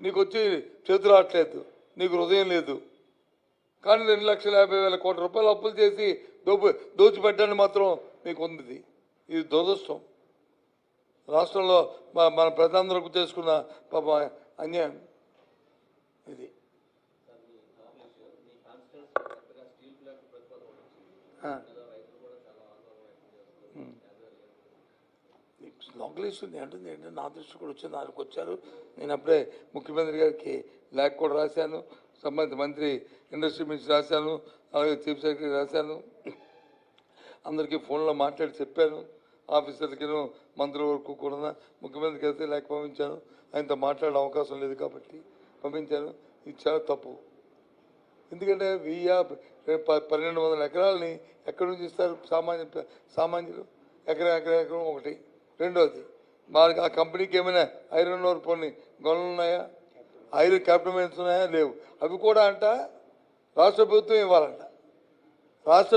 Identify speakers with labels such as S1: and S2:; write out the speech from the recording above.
S1: నీకు వచ్చి చేతులు ఆడలేదు నీకు హృదయం లేదు. కానీ రెండు లక్షల యాభై వేల కోట్ల రూపాయలు అప్పులు చేసి దోపు దోచిపెట్టడానికి మాత్రం మీకు ఉంది ఇది దురదృష్టం. రాష్ట్రంలో మ- మన ప్రజలందరూ చేసుకున్న పాప అన్యాయం. ఇది. ఆ. లోకల్ అంటుంది ఏంటంటే నా దృష్టి కూడా వచ్చింది ఆయనకు వచ్చారు. నేను అప్పుడే ముఖ్యమంత్రి గారికి లేఖ కూడా రాశాను సంబంధిత మంత్రి ఇండస్ట్రీ మినిస్టర్ రాశాను అలాగే చీఫ్ సెక్రటరీ రాశాను. అందరికీ ఫోన్లో మాట్లాడి చెప్పాను. ఆఫీసర్లకి మంత్రుల వరకు కూడా ముఖ్యమంత్రికి అయితే లేక పంపించాను. ఆయనతో మాట్లాడే అవకాశం లేదు కాబట్టి పంపించాను. ఇది చాలా తప్పు. ఎందుకంటే వెయ్యి ప- పన్నెండు వందల ఎకరాలని ఎక్కడి నుంచి ఇస్తారు సామాన్య సామాన్యులు? ఎకరం ఎకరం ఎకరం ఒకటి. రెండోది మనకి ఆ కంపెనీకి ఏమైనా ఐరన్ ఓర్ పోనీ గొడవలు ఉన్నాయా? ఐరన్ క్యాపిటల్ ఉన్నాయా? లేవు. అవి కూడా అంట రాష్ట్ర ప్రభుత్వం ఇవ్వాలంట. రాష్ట్ర